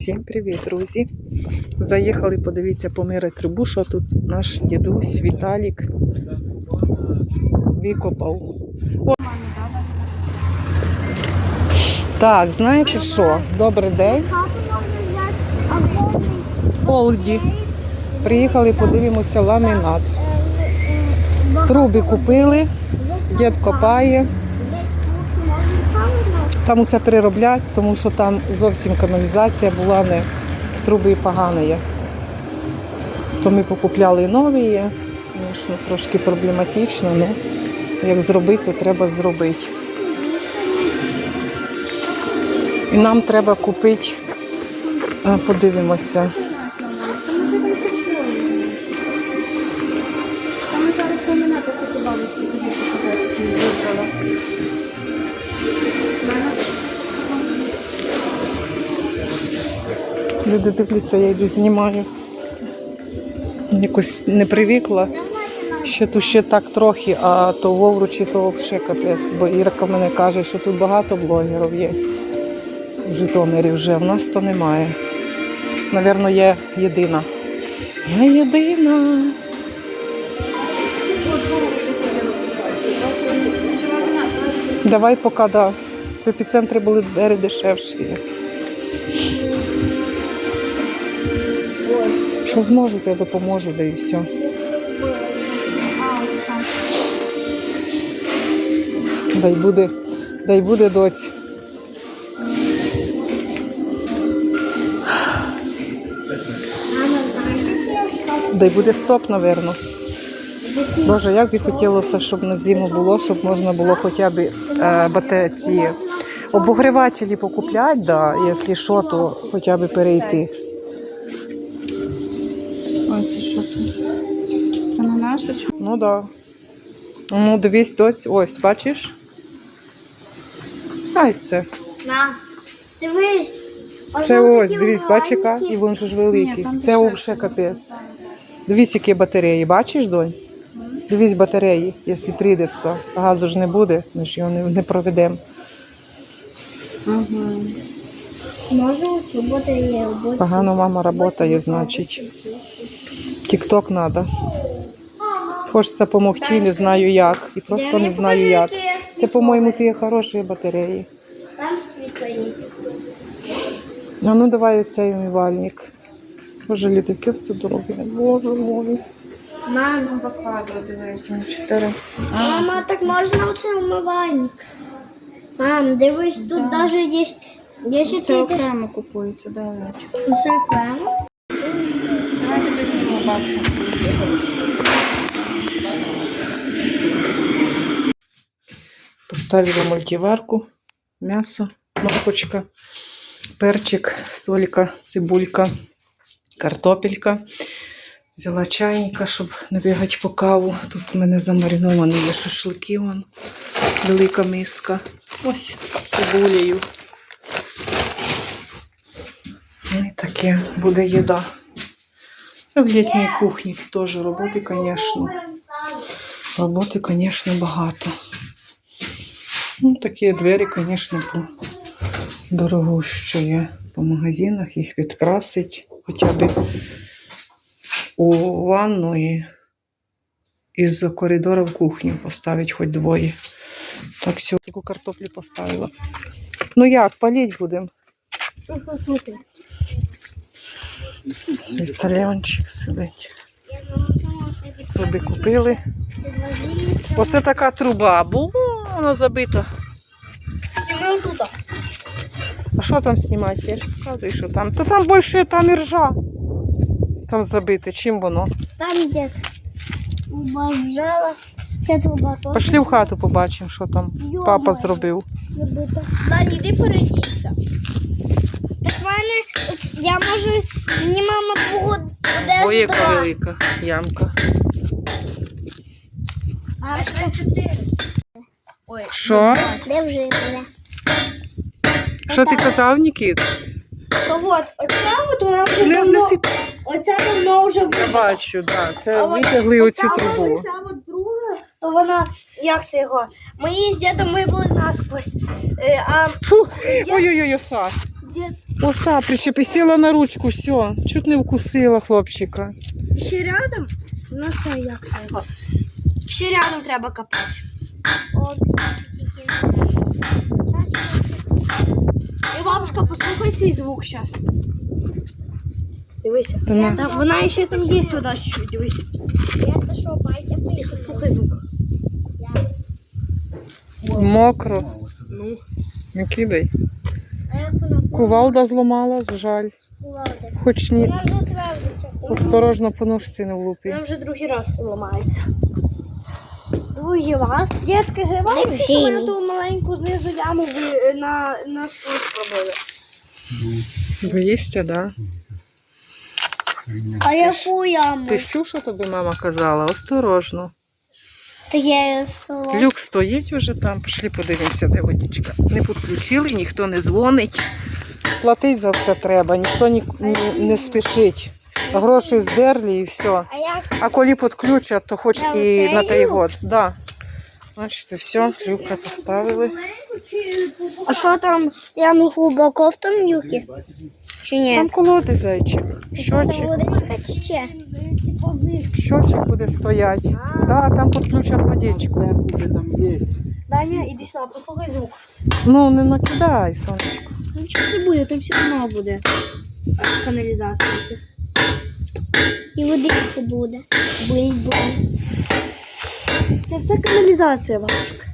Всім привіт, друзі! Заїхали, подивіться, поміри трубу, що тут наш дідусь Віталік викопав. О! Так, знаєте що? Добрий день. Полді. Приїхали, подивимося ламінат. Труби купили, дід копає. Там усе перероблять, тому що там зовсім каналізація була не труби погані. То ми покупляли нові. Звісно, трошки проблематично, але як зробити, то треба зробити. І нам треба купити, е, подивимося. Там зараз хочу бабушки тобі показати, вибрала. Люди дивляться, я йду знімаю. Якось не привикла. Ще тут ще так трохи, а то в Овручі, то взагалі капець. Бо Ірка мене каже, що тут багато блогерів є. В Житомирі вже, в нас то немає. Навірно, є єдина. Я єдина. Давай поки да. В епіцентрі були двері дешевші. Що зможу, то я допоможу, да і все. Дай буде, дай буде доць. Дай буде стоп, напевно. Боже, як би хотілося, щоб на зиму було, щоб можна було хоча б е, ці обогрівателі покупляти, да, якщо що, то хоча б перейти. Це не наше чи? Ну да. Ну, дивись, доць, ось, бачиш? Ай, це. На, дивись. Це ось, дивись, бач, яка, і він ж великий. Це взагалі капець. Дивись, які батареї, бачиш, донь? Дивись батареї, якщо прийдеться. Газу ж не буде, ми ж його не, не проведемо. Ага. Може, цю батарею буде. Погано мама працює, значить. Тік-ток треба. Хочеться допомогти, не знаю як. І просто не знаю як. Це, по-моєму, ті хороші батареї. Там світло є. А ну давай оцей умивальник. Боже, літаки все дороге. Боже мой. Мама, По дивись, на 4. Мама, так можна оце умивальник? Мам, дивись, тут навіть є... Це окремо купується, да? Усе окремо? Давайте. Поставила мультиварку, м'ясо, моркочка, перчик, солька, цибулька, картопелька. Взяла чайника, щоб не бігати по каву. Тут у мене замариновані є шашлики, вон, велика миска. Ось з цибулею. Ну і таке буде їда. В літній кухні теж роботи, звісно. Роботи, звісно, багато. Ну, такі двері, звісно, є по магазинах, їх підкрасить хоча б у ванну і із коридора в кухню поставить хоч двоє. Так сьогодні картоплю поставила. Ну як, паліть будемо? Віталіончик сидить. Труби купили. Оце така труба. Бу, вона забита. Знімемо тут. А що там знімати? Я ж показую, що там. Та там більше там і ржа. Там забите. Чим воно? Там, де теж Пішли в хату побачимо, що там папа зробив. Дані, іди передійся. Так в мене, от я можу, мені мама твого Ой, яка велика ямка. А ще чотири. Ой, Що? де вже мене? Що ти казав, Нікіт? То от, оця от вона вже Не, не давно, оця давно вже Я вибила. бачу, да. Це А от витягли оцю оця трубу. Оця от друга, то вона, як це його, ми її з дідом вибили насквозь. Е, а Фу, ой-ой-ой, оса. дід, Оса причепи, сіла на ручку, все. Чуть не вкусила хлопчика. Ще рядом, ну це як це. Ще рядом треба копати. І бабушка, послухай свій звук зараз. Дивися. Та на. Так, вона ще там є вода чуть-чуть, дивися. Ти послухай звук. Мокро. Ну. Не кидай. Кувалда зламала, жаль. кувалда? Хоч ні. Вона вже твердиться. Осторожно по ножці не влупи. Вона вже другий раз ламається. Другий раз? Дід, скажи, вам, що мене ту маленьку знизу яму ви на, на спуск пробили. Боїшся, да? А яку яму? Ти ж чув, що тобі мама казала? Осторожно. Я Люк стоїть уже там, пішли подивимося, де водичка. Не підключили, ніхто не дзвонить. Платить за все треба, ніхто ні, ні- не спішить. Гроші здерли і все. А коли підключать, то хоч і на той год. Да. Бачите, все, люка поставили. А що там? Яму глибоко в тому юкі? Чи ні? Там колодець зайчик. Щочик. Водичка ще? Щочик буде стояти. Да, там підключать водичку. Даня, іди сюди, послухай звук. Ну, не накидай, сонечко. Ну нічого ж не буде, там все одно буде каналізація. вся. І водички буде. Буде, буде. Це все каналізація, бабушка.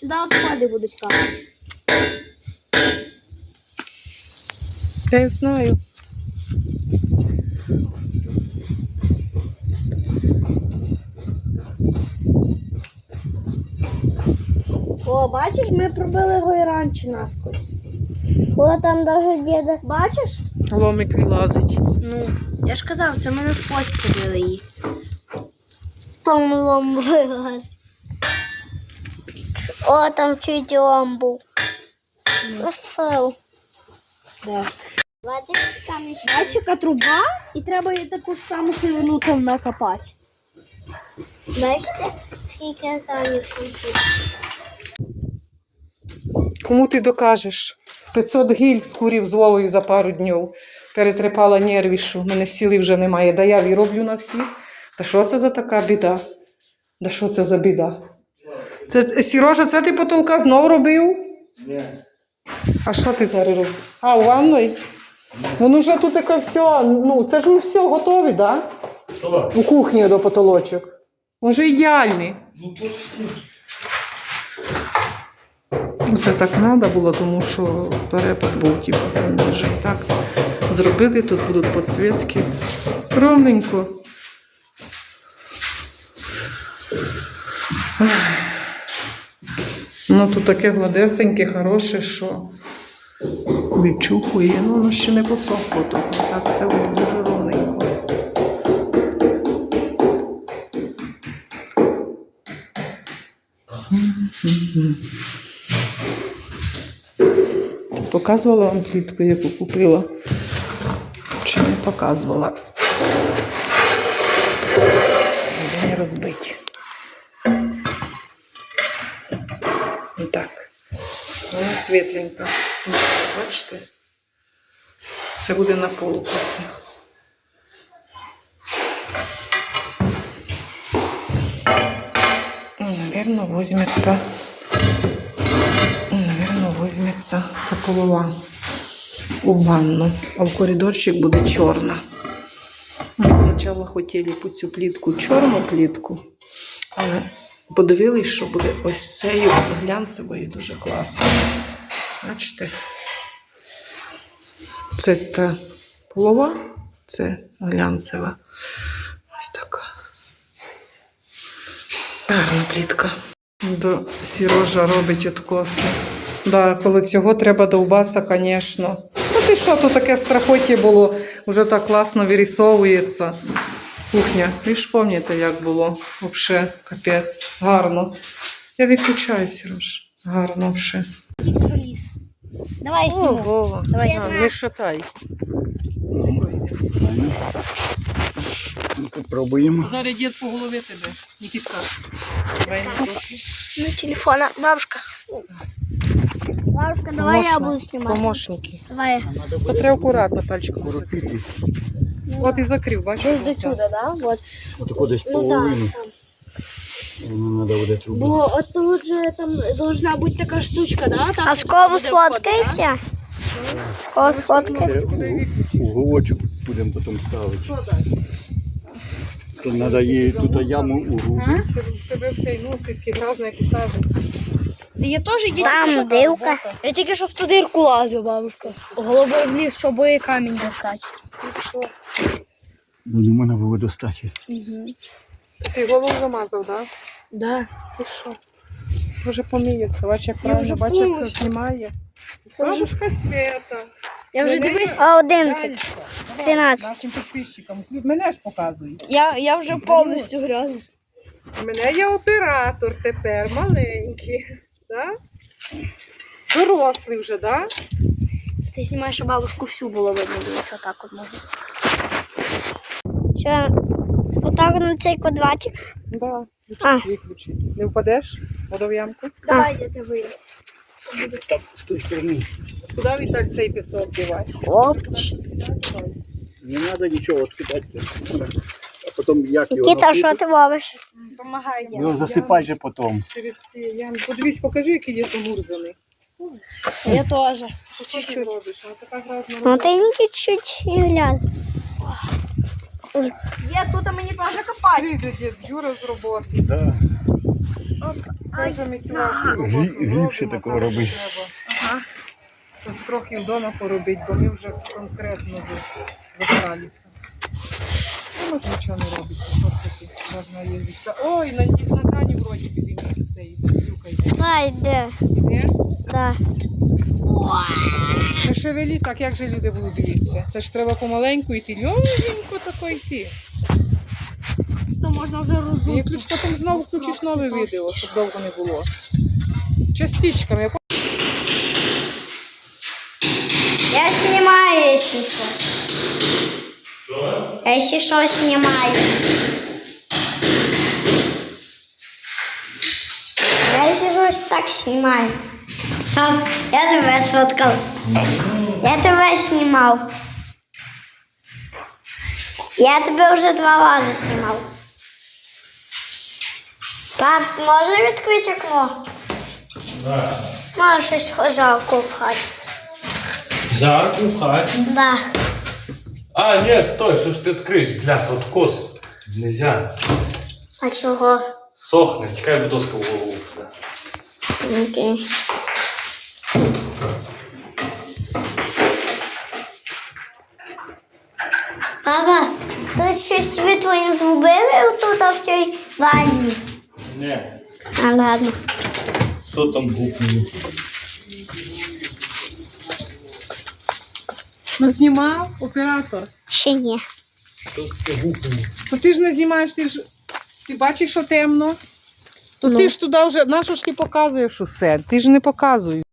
Сюди відходи будуть капати. Я знаю. О, бачиш, ми пробили його і раніше наскось. О, там навіть діда. Бачиш? Ломик вилазить. Ну, я ж казав, це ми наскось пробили її. Там лом вилаз. О, там чуть лом був. Красиво. Да. Бачиш, труба, і треба її таку ж саму ширину там накопати. Бачите, скільки камінь Кому ти докажеш? 500 гіль скурів з Вовою за пару днів. Перетрепала нервішу, мене сіли вже немає. Да я вироблю на всіх. Та що це за така біда? Да що це за біда? Це, Сірожа, це ти потолка знов робив? Ні. А що ти зараз робив? А, у ванної? Воно вже тут таке все, ну це ж все готове, да? Що? У кухні до потолочок. Він же ідеальний. Ну, Це так треба було, тому що перепад був, типу, вже так зробили, тут будуть підсвітки. Ровненько. Ну тут таке гладесеньке, хороше, що відчухує. Ну, воно ще не посохло, то так все воно дуже ровненько. Мгм. Показувала вам плітку, яку купила? Чи не показувала? Де не розбить. Так. Вона світленька. Ну, Бачите? Це буде на полу кухня. Наверное, возьмется. Наверное, возьметься це полова у ванну, а в коридорчик буде чорна. Ми спочатку хотіли по цю плітку чорну плітку, але подивились, що буде ось цією глянцевою дуже класно. Бачите? Це та полова, це глянцева. Ось така. Гарна плітка. До Сірожа робить откоси. Да, коли цього треба довбатися, звісно. Ну ти що, то таке страхоття було, вже так класно вирісовується. Кухня. Ви ж пам'ятаєте, як було? Взагалі, капець. Гарно. Я відключаю, Сірож. Гарно. Тільки. Давай сніму. Давай, не шатай. Ну, Попробуємо. Зараз дід по голові тебе. Нікітка. Ну, телефона. Бабушка. Бабушка, давай я буду снимать. Помощники. Давай. То треба акуратно пальчиком. Коропіти. От і закрив, бачиш? Десь до сюди, да? Вот. Десь Ну да. половину. Воно треба буде трубу. Бо от тут же там должна бути така штучка, да? Там А з кого З кого сфоткається? Уголочок будемо потім ставити. То треба її тут яму углубити. В тебе все носить, грязно, як і. Я теж її Там дивка. Я тільки що в ту дирку лазив, бабушка. Головою вниз, щоб камінь достати. Ну, не можна було достати. Ти голову замазав, так? Да. Ти що? Вже поміється, бач, як правильно, вже бач, як знімає. Бабушка Свята. Я вже Мене- дивись. А 11. Дальше. Давай 13. Нашим підписчикам. Мене ж показуй. Я, я вже повністю грязна. У мене є оператор тепер, маленький. Да? Дорослий вже, так? Да? Ти знімаєш, щоб бабушку всю було видно, дивись, отак от можна. Що, отак на цей квадратик? Да. А. Виключи. Не впадеш в водов'ямку? Давай, я тебе вийду. Так, з тої сторони. Куди Віталь цей пісок дівати? Оп. Не треба нічого відкидати. А потім як його Нікіта, що ти робиш? Помагай. Його засипай же потім. Через ці. Подивись, покажи, який є замурзаний. Я теж. Що ти робиш? А така грязна Ну ти не чуть-чуть і грязно. Є тут мені теж копати. Дід Юра з роботи. Да. Роботи такого робити. треба. Ага. Щось трохи вдома поробити, бо ми вже конкретно за- Ну, може нічого не робиться, ти можна їздити. Ой, на, на Тані вроді підіймати цей люка йде. Та йде. Іде? Да. Не шевелі так, як же люди будуть дивитися? Це ж треба помаленьку йти, льоненько тако йти. То можна вже І розуміти. якщо ж потім знову включиш нове відео, щоб довго не було. Частичками. Я Я знімаю, якщо що. Я якщо що знімаю. Я якщо щось так знімаю. Там, я тебе сфоткав. Я тебе знімав. Я тебе вже два рази знімав. Пап, можна відкрити окно? Може щось жалко в хаті. Жарко в хаті? Да. А, ні, стой, що ж ти відкриєш, бляха, откос. Нельзя. А чого? Сохне, тікай, бо доска в голову. Окей. Папа, тут щось світло не зробили тут в цій ванні? Не, А ладно. що там гупнуло? Знімав оператор. Ще ні. Що це гупнуло? То ти ж не знімаєш, ти ж ти бачиш, що темно. То Ну. ти ж туди вже, на що ж ти показуєш усе? Ти ж не показуєш.